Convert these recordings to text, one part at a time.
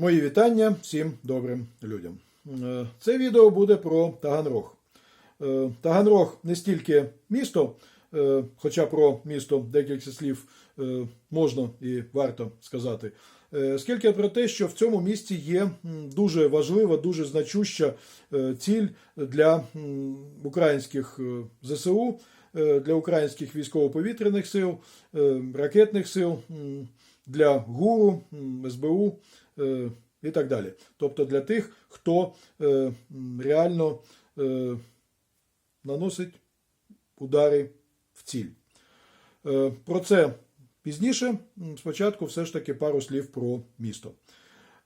Мої вітання всім добрим людям. Е, Це відео буде про Таганрог. Е, Таганрог не стільки місто, е, хоча про місто декілька слів можна і варто сказати, скільки про те, що в цьому місті є дуже важлива, дуже значуща ціль для українських ЗСУ, для українських військово-повітряних сил, ракетних сил, для ГУРу, СБУ і так далі. Тобто для тих, хто е, реально е, наносить удари в ціль. Е, Про це пізніше. Спочатку все ж таки пару слів про місто.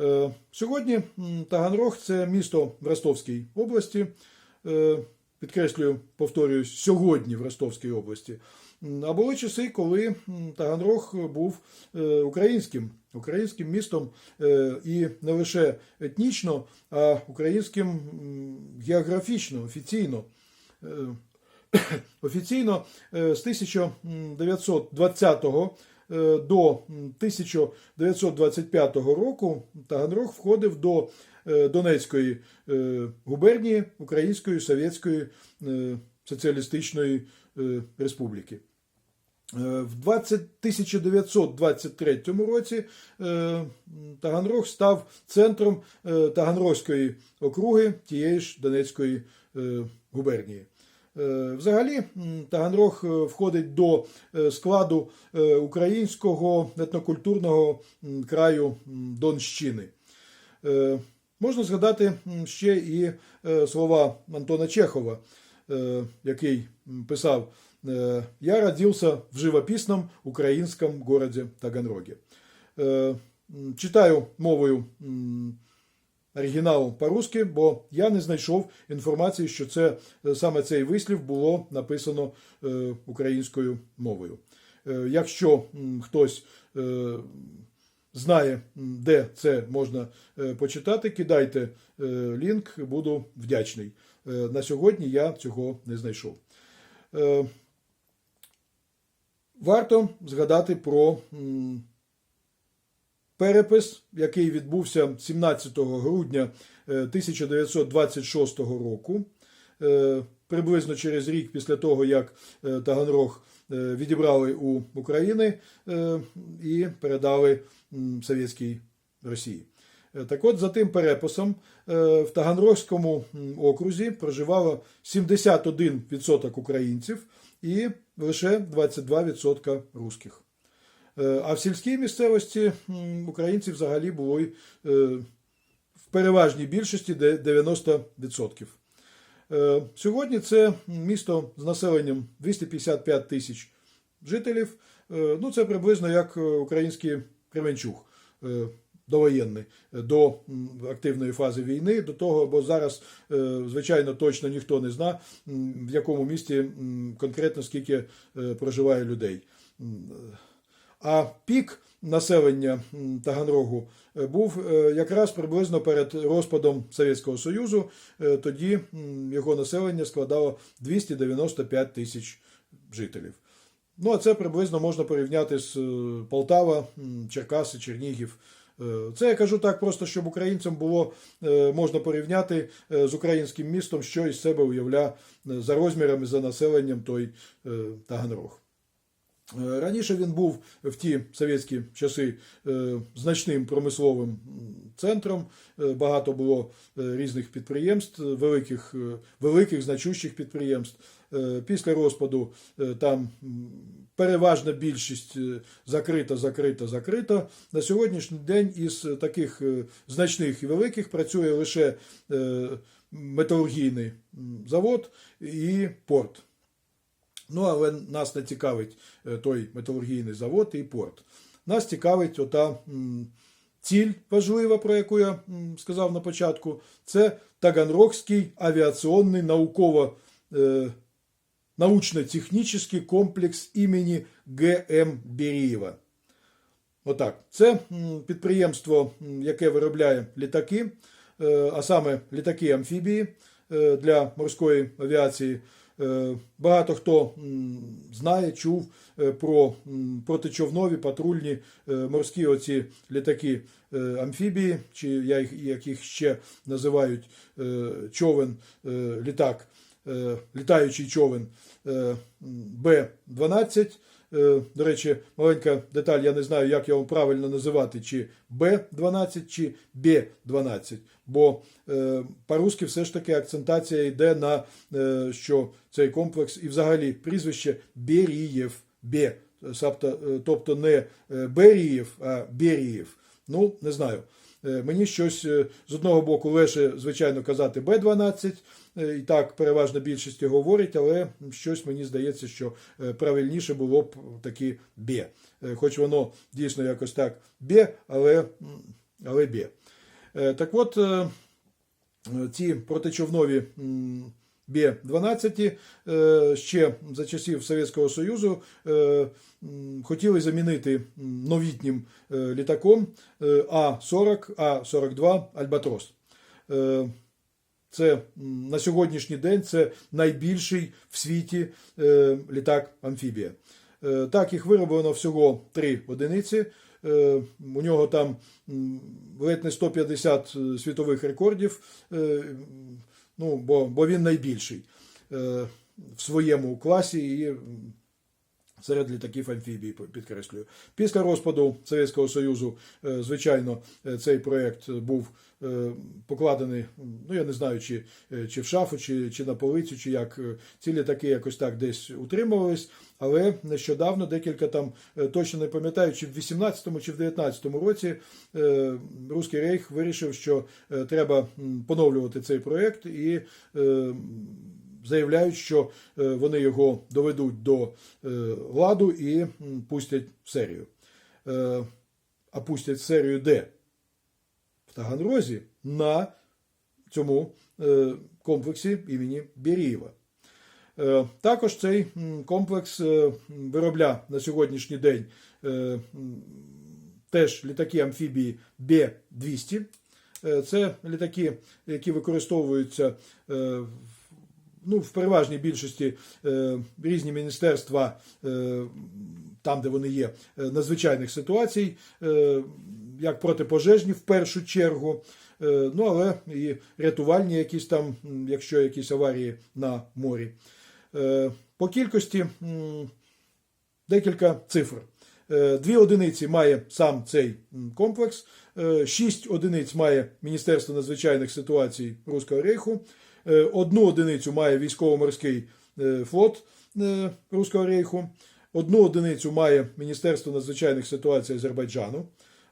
Е, Сьогодні Таганрог це місто в Ростовській області. Е, Підкреслюю, повторююсь, сьогодні в Ростовській області. А були часи, коли Таганрог був е, українським, українським містом е, і не лише етнічно, а українським географічно, офіційно. Е, Офіційно з 1920 е, до 1925 року Таганрог входив до Донецької губернії Української Совєтської Соціалістичної Республіки. Е, В 1923 році е, Таганрог став центром е, Таганрозької округи тієї ж Донецької губернії. Взагалі, Таганрог входить до складу українського етнокультурного краю Донщини. Можна згадати ще і слова Антона Чехова, який писав «Я родився в живописном українському городі Таганрогі». Е, Читаю мовою м, оригіналу по-русски, бо я не знайшов інформації, що це е, саме цей вислів було написано е, українською мовою. Е, Якщо хтось знає, де це можна почитати, кидайте лінк, буду вдячний. На сьогодні я цього не знайшов. Е, Варто згадати про перепис, який відбувся 17 грудня е, 1926 року, е, приблизно через рік після того, як е, Таганрог е, відібрали у України е, і передали Совєтській Росії. Е, Так от, за тим переписом е, в Таганрогському окрузі проживало 71% українців і лише 22% русських. Е, А в сільській місцевості м, українці взагалі були е, в переважній більшості 90%. Е, Сьогодні це місто з населенням 255 тисяч жителів. Ну, це приблизно як український Кременчуг довоєнний е, до активної фази війни, до того, бо зараз, е, звичайно, точно ніхто не знає, в якому місті конкретно скільки е, проживає людей. А пік населення Таганрогу був якраз приблизно перед розпадом Совєтського Союзу. Тоді його населення складало 295 тисяч жителів. Ну, а це приблизно можна порівняти з Полтава, Черкаси, Чернігів. Е, Це я кажу так, просто щоб українцям було е, можна порівняти е, з українським містом, що із себе уявляє за розмірами, за населенням той Таганрог. Раніше він був в ті совєтські часи значним промисловим центром. Багато було різних підприємств, великих, великих значущих підприємств. Е, Після розпаду е, там переважна більшість е, закрита, закрита, закрита. На сьогоднішній день із таких значних і великих працює лише металургійний завод і порт. Ну, але нас не цікавить той металургійний завод і порт. Нас цікавить ота ціль важлива, про яку я сказав на початку. Це Таганрогський авіаційний науково научно-технічний комплекс імені Г.М. Берієва. Отак. Це підприємство, яке виробляє літаки, е, а саме літаки-амфібії е, для морської авіації. Е, Багато хто знає, чув про протичовнові патрульні морські оці літаки амфібії, чи як їх ще називають човен, літак, літаючий човен е, Б-12. Е, До речі, маленька деталь, я не знаю, як його правильно називати, чи Б-12, чи Б-12. Бо е, по-русски все ж таки акцентація йде на е, що цей комплекс і взагалі прізвище Берієв. Б. Тобто, е, не е, Берієв, а Берієв. Ну, не знаю. Е, Мені щось е, з одного боку легше, звичайно, казати Б-12, е, і так переважна більшість говорить, але щось мені здається, що правильніше було б таки Б. Хоч воно дійсно якось так Б, але, але Б. Так от, ці протичовнові Б-12 е, ще за часів Совєтського Союзу е, хотіли замінити новітнім е, літаком е, А-40, А-42 Альбатрос. Це на сьогоднішній день це найбільший в світі літак амфібія. Так, їх вироблено всього три одиниці. У нього там ледь не 150 світових рекордів. Ну, бо, бо він найбільший е, в своєму класі і серед літаків амфібії, підкреслюю. Після розпаду Совєтського Союзу, е, звичайно, е, цей проєкт був е, покладений, ну я не знаю, чи, чи в шафу, чи, чи на полицю, чи як ці літаки якось так десь утримувались. Але нещодавно, декілька там, точно не пам'ятаю, чи в 18-му, чи в 19-му році Руський Рейх вирішив, що треба поновлювати цей проєкт і заявляють, що е, вони його доведуть до е, ладу і пустять в серію. Е, А пустять в серію де? В Таганрозі на цьому комплексі імені Берієва. Також цей комплекс виробля на сьогоднішній день теж літаки амфібії Б-200. Е, Це літаки, які використовуються в- ну, в переважній більшості е, різні міністерства, е, там, де вони є, е, надзвичайних ситуацій, е, як протипожежні в першу чергу. Е, Ну, але і рятувальні якісь там, якщо якісь аварії на морі. Е, По кількості м, декілька цифр. Е, Дві одиниці має сам цей комплекс, е, шість одиниць має Міністерство надзвичайних ситуацій Руського Рейху, одну одиницю має військово-морський е, флот е, Руського Рейху, одну одиницю має Міністерство надзвичайних ситуацій Азербайджану.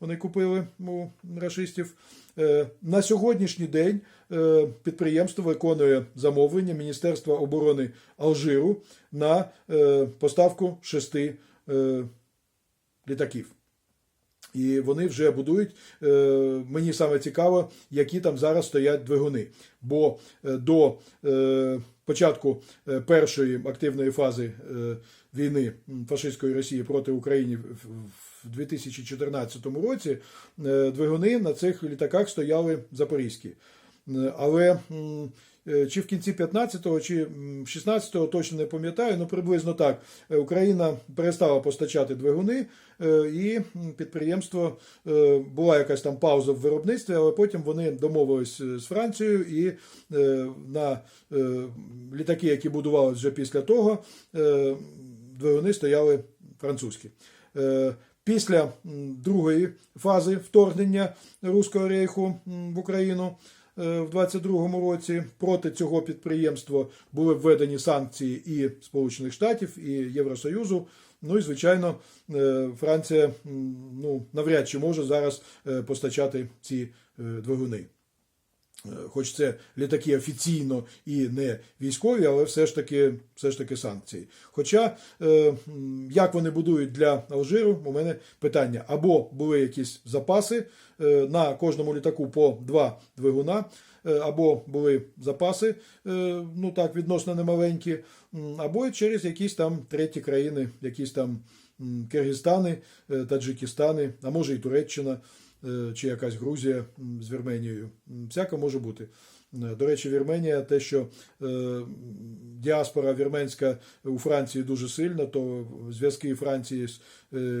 Вони купили у рашистів. Е, На сьогоднішній день е, підприємство виконує замовлення Міністерства оборони Алжиру на е, поставку шести е, літаків. І вони вже будують. е, Мені саме цікаво, які там зараз стоять двигуни. Бо е, до е, початку першої активної фази війни фашистської Росії проти України в- в- в 2014 році двигуни на цих літаках стояли запорізькі. Але чи в кінці 15-го, чи 16-го, точно не пам'ятаю, ну приблизно так. Е, Україна перестала постачати двигуни, е, і підприємство е, була якась там пауза в виробництві, але потім вони домовились е, з Францією і е, на е, літаки, які будувалися вже після того, е, двигуни стояли французькі. Е, Після другої фази вторгнення Руського рейху в Україну е, в 22-му році проти цього підприємства були введені санкції і Сполучених Штатів, і Євросоюзу. Ну і звичайно, е, Франція ну, навряд чи може зараз е, постачати ці е, двигуни. Е, Хоч це літаки офіційно і не військові, але все ж таки, все ж таки санкції. Хоча е, як вони будують для Алжиру, у мене питання: або були якісь запаси е, на кожному літаку по два двигуна, або були запаси, ну так, відносно немаленькі, або через якісь там треті країни, якісь там Киргизстани, Таджикистани, а може і Туреччина. Е, чи якась Грузія з Вірменією. Всяке може бути. Е, До речі, Вірменія, те, що е, діаспора вірменська у Франції дуже сильна, то зв'язки Франції з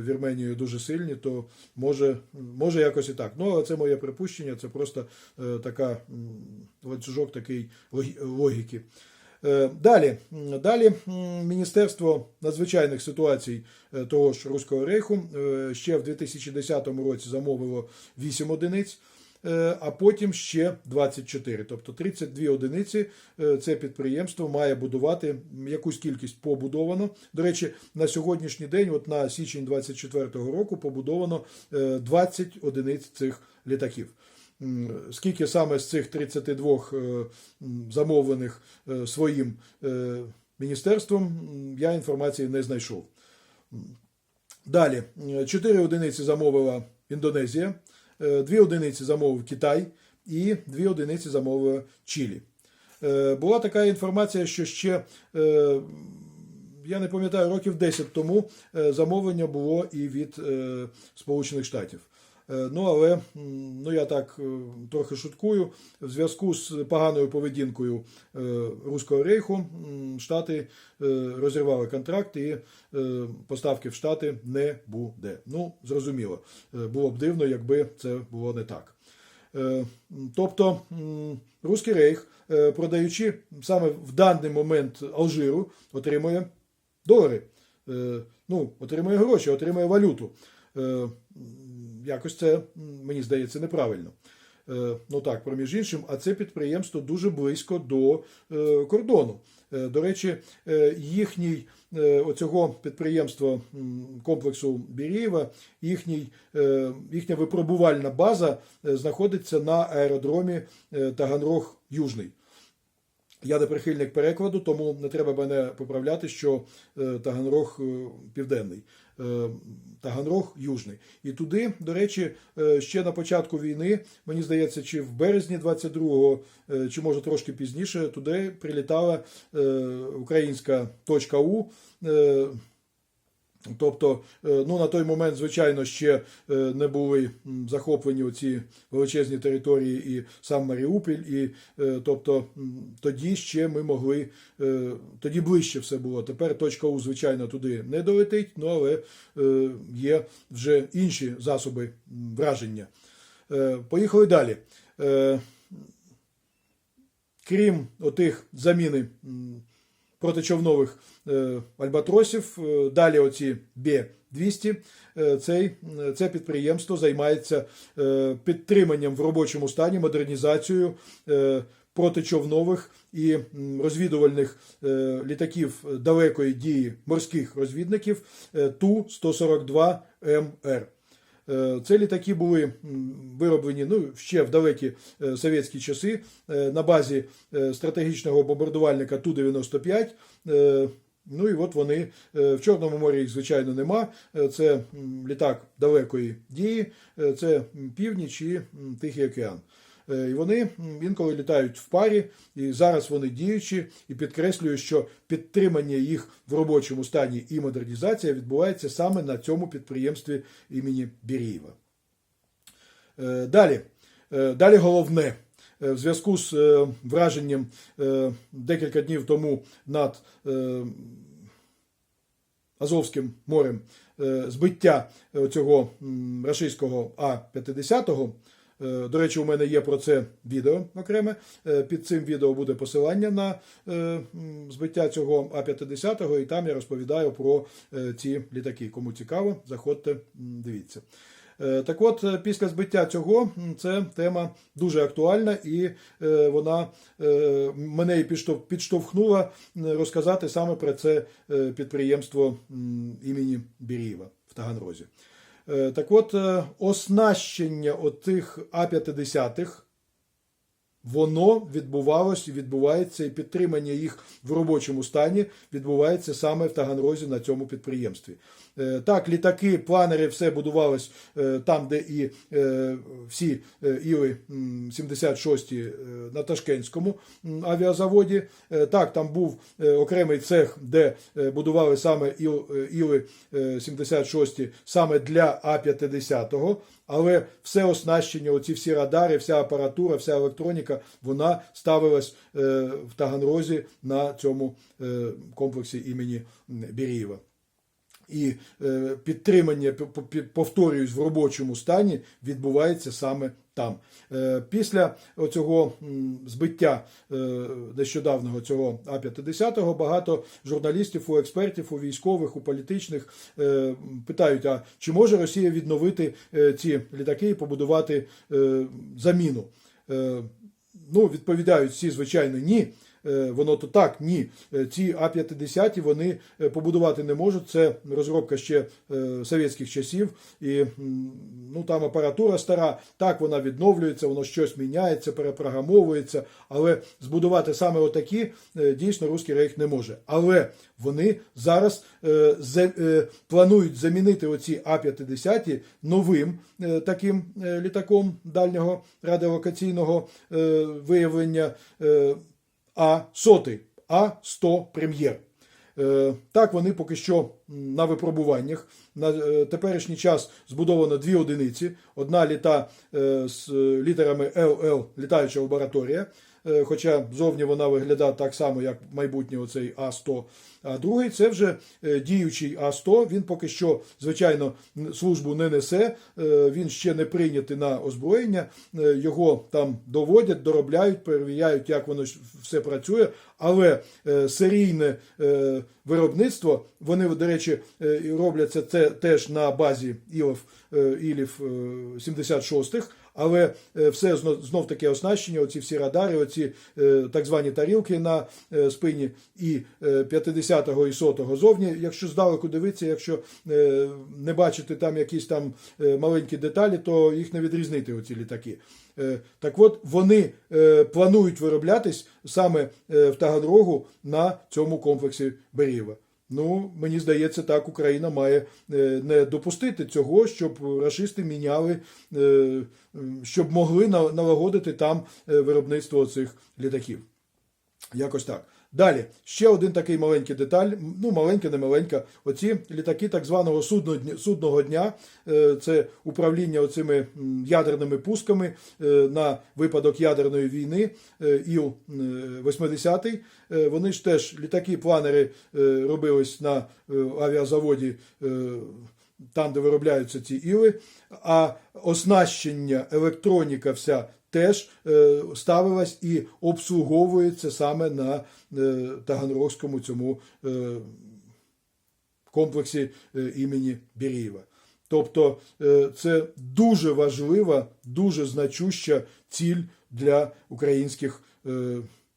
Вірменією дуже сильні, то може, може якось і так. Ну, це моє припущення, це просто така ланцюжок такий логі- логіки. Е, Далі, далі Міністерство надзвичайних ситуацій е, того ж Руського рейху е, ще в 2010 році замовило 8 одиниць, а потім ще 24. Тобто 32 одиниці це підприємство має будувати якусь кількість побудовано. До речі, на сьогоднішній день, от на січень 24 року, побудовано е, 20 одиниць цих літаків. Скільки саме з цих 32 е, замовлених е, своїм е, міністерством, я інформації не знайшов. Далі, 4 одиниці замовила Індонезія, 2 одиниці замовив Китай і 2 одиниці замовила Чилі. Була така інформація, що ще я не пам'ятаю, років 10 тому замовлення було і від Сполучених Штатів. Е, Ну, але ну, я так е, трохи шуткую. В зв'язку з поганою поведінкою е, Руського рейху Штати розірвали контракт і поставки в Штати не буде. Ну, зрозуміло. Було б дивно, якби це було не так. Тобто Руський рейх, продаючи саме в даний момент Алжиру, отримує долари. Ну, отримує гроші, отримує валюту. Якось це, мені здається, неправильно. Е, Ну так, проміж іншим, а це підприємство дуже близько до е, кордону. Е, До речі, їхній оцього підприємства комплексу Бірієва, їхній, їхня випробувальна база знаходиться на аеродромі Таганрог Южний. Я не прихильник перекладу, тому не треба мене поправляти, що е, Таганрог е, південний, е, Таганрог южний. І туди, до речі, ще на початку війни, мені здається, чи в березні 22-го, е, чи може трошки пізніше, туди прилітала українська точка У. Тобто, е, ну на той момент, звичайно, ще е, не були захоплені оці величезні території і сам Маріуполь, і е, тобто тоді ще ми могли, тоді ближче все було. Тепер точка У, звичайно, туди не долетить, ну але є вже інші засоби враження. Поїхали далі. Крім отих заміни протичовнових е, альбатросів, е, далі оці Б-200, е, цей, це підприємство займається підтриманням в робочому стані, модернізацією протичовнових і розвідувальних літаків далекої дії морських розвідників е, Ту-142МР. Е, Це літаки були вироблені ну, ще в далекі е, совєтські часи е, на базі е, стратегічного бомбардувальника Ту-95. Е, Ну і от вони е, в Чорному морі їх, звичайно, нема. Е, Це літак далекої дії, е, це північ і Тихий океан. Е, І вони інколи літають в парі, і зараз вони діючі, і підкреслюю, що підтримання їх в робочому стані і модернізація відбувається саме на цьому підприємстві імені Бірієва. Е, Далі, Е, далі головне. В зв'язку з враженням декілька днів тому над Азовським морем збиття цього рашистського А-50. Е, До речі, у мене є про це відео окреме. Е, Під цим відео буде посилання на е, збиття цього А-50, і там я розповідаю про ці літаки. Кому цікаво, заходьте, дивіться. Так от, після збиття цього це тема дуже актуальна, і вона мене і підштов- підштовхнула розказати саме про це підприємство імені Бірієва в Таганрозі. Е, Так от, е, оснащення отих А-50 воно відбувалось і відбувається, і підтримання їх в робочому стані відбувається саме в Таганрозі на цьому підприємстві. Е, Так, літаки, планери, все будувалось е, там, де і е, всі Іли 76 е, на Ташкентському авіазаводі. Так, там був окремий цех, де будували саме Іли е, 76 саме для А-50, але все оснащення, оці всі радари, вся апаратура, вся електроніка, вона ставилась е, в Таганрозі на цьому е, комплексі імені Бірієва. І е, підтримання, повторююсь, в робочому стані відбувається саме там. Е, після оцього м, збиття е, нещодавнього цього А-50 багато журналістів, у експертів, у військових, у політичних е, питають: а чи може Росія відновити е, ці літаки і побудувати е, заміну? Е, ну, відповідають всі, звичайно, ні. Е, Воно то так, ні. Е, Ці А-50 вони е, побудувати не можуть. Це розробка ще совєтських часів. І ну, там апаратура стара, так вона відновлюється, воно щось міняється, перепрограмовується. Але збудувати саме отакі дійсно Руський рейх не може. Але вони зараз за- планують замінити оці А-50 новим таким літаком дальнього радіолокаційного е, виявлення. е, а-100, А-100 прем'єр. Е, Так, вони поки що на випробуваннях. На е, теперішній час збудовано дві одиниці. Одна літа е, з літерами ЛЛ літаюча лабораторія. Е, Хоча зовні вона виглядає так само, як майбутній оцей А100. А другий це вже діючий А100. Він поки що, звичайно, службу не несе. Він ще не прийнятий на озброєння. Його там доводять, доробляють, перевіряють, як воно все працює. Але серійне виробництво, вони, до е, і робляться це теж на базі Ілів, е, Ілів 76-х. Але е, все знов, таки оснащення, оці всі радари, оці е, так звані тарілки на е, спині і е, 50-го і 100-го зовні. Якщо здалеку дивитися, якщо е, не бачити там якісь там е, маленькі деталі, то їх не відрізнити оці літаки. Е, Так от вони е, планують вироблятись саме е, в Таганрогу на цьому комплексі Берієва. Ну, мені здається, так Україна має е, не допустити цього, щоб рашисти міняли, е, щоб могли на- налагодити там е, виробництво цих літаків. Якось так. Далі, ще один такий маленький деталь, ну маленька, не маленька. Оці літаки так званого судного дня, е, це управління оцими ядерними пусками е, на випадок ядерної війни, е, Іл-80. Е, Вони ж теж літаки-планери робились на авіазаводі. Там, де виробляються ці іли, а оснащення, електроніка вся теж е, ставилась і обслуговується саме на е, Таганрогському цьому е, комплексі імені Бірієва. Тобто це дуже важлива, дуже значуща ціль для українських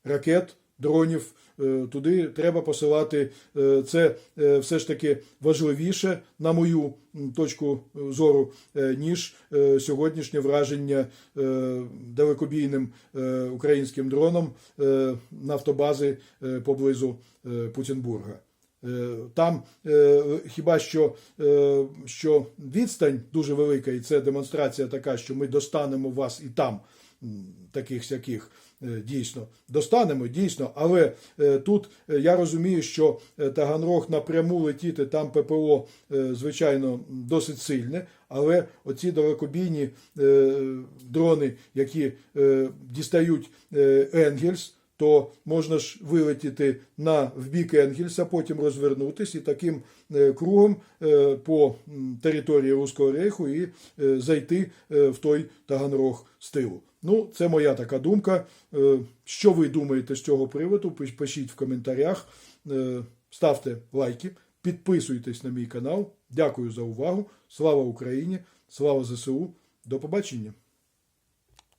ракет, дронів. Е, Туди треба посилати е, це е, все ж таки важливіше, на мою точку зору, ніж сьогоднішнє враження далекобійним українським дроном нафтобази поблизу Путінбурга. Там хіба що, що відстань дуже велика, і це демонстрація така, що ми достанемо вас і там, таких сяких. Е, Дійсно, достанемо, дійсно, але е, тут е, я розумію, що Таганрог напряму летіти там ППО, звичайно, досить сильне, але оці далекобійні дрони, які дістають Енгельс, то можна ж вилетіти на в бік Енгельса, потім розвернутись і таким кругом по території Руського рейху і зайти в той Таганрог з тилу. Ну, це моя така думка. Е, Що ви думаєте з цього приводу? Пишіть в коментарях, Е, ставте лайки, підписуйтесь на мій канал. Дякую за увагу. Слава Україні! Слава ЗСУ! До побачення!